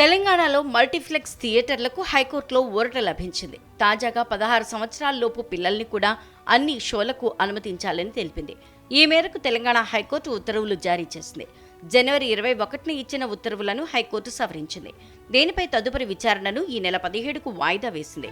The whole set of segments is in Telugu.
తెలంగాణలో మల్టీప్లెక్స్ థియేటర్లకు హైకోర్టులో ఊరట లభించింది. తాజాగా పదహారు సంవత్సరాలలోపు పిల్లల్ని కూడా అన్ని షోలకు అనుమతించాలని తెలిపింది. ఈ మేరకు తెలంగాణ హైకోర్టు ఉత్తర్వులు జారీ చేసింది. జనవరి ఇరవై ఒకటిని ఇచ్చిన ఉత్తర్వులను హైకోర్టు సవరించింది. దీనిపై తదుపరి విచారణను ఈ నెల పదిహేడుకు వాయిదా వేసింది.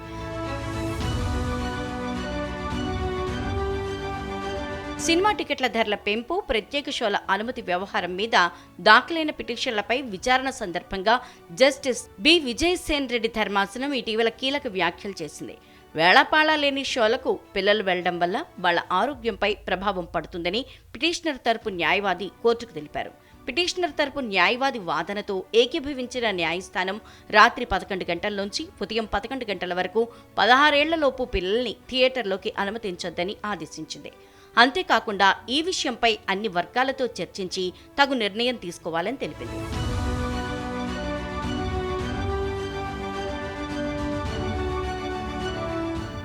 సినిమా టికెట్ల ధరల పెంపు ప్రత్యేక షోల అనుమతి వ్యవహారం మీద దాఖలైన పిటిషన్లపై విచారణ సందర్భంగా జస్టిస్ బి. విజయసేన్ రెడ్డి ధర్మాసనం ఇటీవల కీలక వ్యాఖ్యలు చేసింది. వేళాపాళ లేని షోలకు పిల్లలు వెళ్ళడం వల్ల వాళ్ళ ఆరోగ్యంపై ప్రభావం పడుతుందని పిటిషనర్ తరపు న్యాయవాది కోర్టుకు తెలిపారు. పిటిషనర్ తరపు న్యాయవాది వాదనతో ఏకీభవించిన న్యాయస్థానం రాత్రి పదకొండు గంటల నుంచి ఉదయం పదకొండు గంటల వరకు పదహారేళ్ళలోపు పిల్లల్ని థియేటర్లోకి అనుమతించొద్దని ఆదేశించింది. అంతేకాకుండా ఈ విషయంపై అన్ని వర్గాలతో చర్చించి తగు నిర్ణయం తీసుకోవాలని తెలిపింది.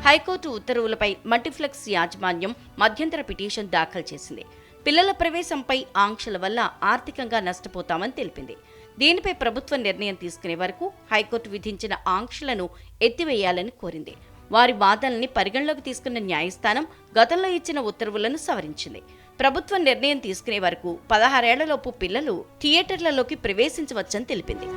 హైకోర్టు ఉత్తర్వులపై మల్టీప్లెక్స్ యాజమాన్యం మధ్యంతర పిటిషన్ దాఖలు చేసింది. పిల్లల ప్రవేశంపై ఆంక్షల వల్ల ఆర్థికంగా నష్టపోతామని తెలిపింది. దీనిపై ప్రభుత్వం నిర్ణయం తీసుకునే వరకు హైకోర్టు విధించిన ఆంక్షలను ఎత్తివేయాలని కోరింది. వారి వాదనల్ని పరిగణలోకి తీసుకున్న న్యాయస్థానం గతంలో ఇచ్చిన ఉత్తర్వులను సవరించింది. ప్రభుత్వం నిర్ణయం తీసుకునే వరకు పదహారేళ్ళలోపు పిల్లలు థియేటర్లలోకి ప్రవేశించవచ్చని తెలిపింది.